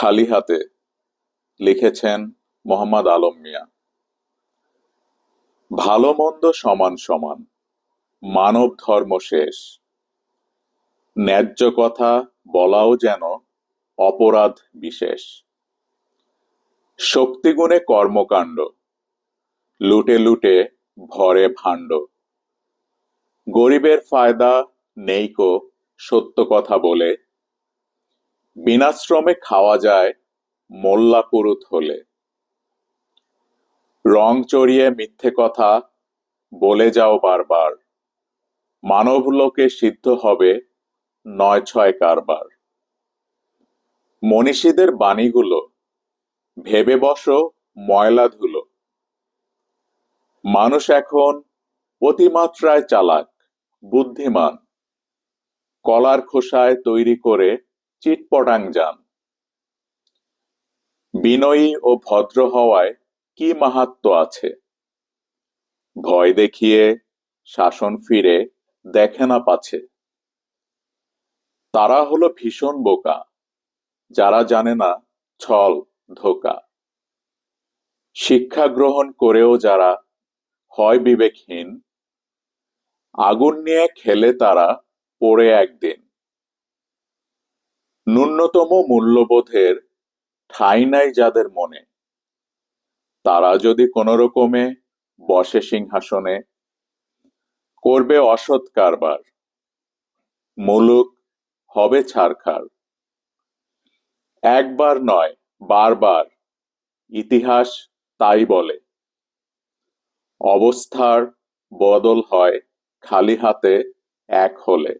খালি হাতে লিখেছেন মোহাম্মদ আলম মিয়া। ভালো মন্দ সমান সমান, মানব ধর্ম শেষ। ন্যায্য কথা বলাও যেন অপরাধ বিশেষ। শক্তিগুণে কর্মকাণ্ড, লুটে লুটে ভরে ভাণ্ড। গরিবের ফায়দা নেইকো সত্য কথা বলে বিনাশ্রমে খাওয়া যায় মোল্লা পুরুত হলে। রং চড়িয়ে মিথ্যে কথা বলে যাও বারবার। মানব লোকে সিদ্ধ হবে নয় ছয় কারবার। মনীষীদের বাণীগুলো, ভেবে বসো ময়লা ধুলো। মানুষ এখন অতিমাত্রায় চালাক, বুদ্ধিমান। কলার খোসায় তৈরি করে চিটপটাং যান বিনয়ী ও ভদ্র হওয়ায় কি মাহাত্ম আছে? ভয় দেখিয়ে শাসন ফিরে দেখে না পাছে। তারা হলো ভীষণ বোকা, যারা জানে না ছল ধোকা। শিক্ষা গ্রহণ করেও যারা হয় বিবেকহীন, আগুন নিয়ে খেলে তারা পড়ে একদিন। ন্যূনতম মূল্যবোধের ঠাঁই নাই যাদের মনে। তারা যদি কোনো রকমে বসে সিংহাসনে, করবে অসৎ কারবার। মুলুক হবে ছারখার। একবার নয়, বারবার ইতিহাস তাই বলে। অবস্থার বদল হয় খালি হাতে এক হলে।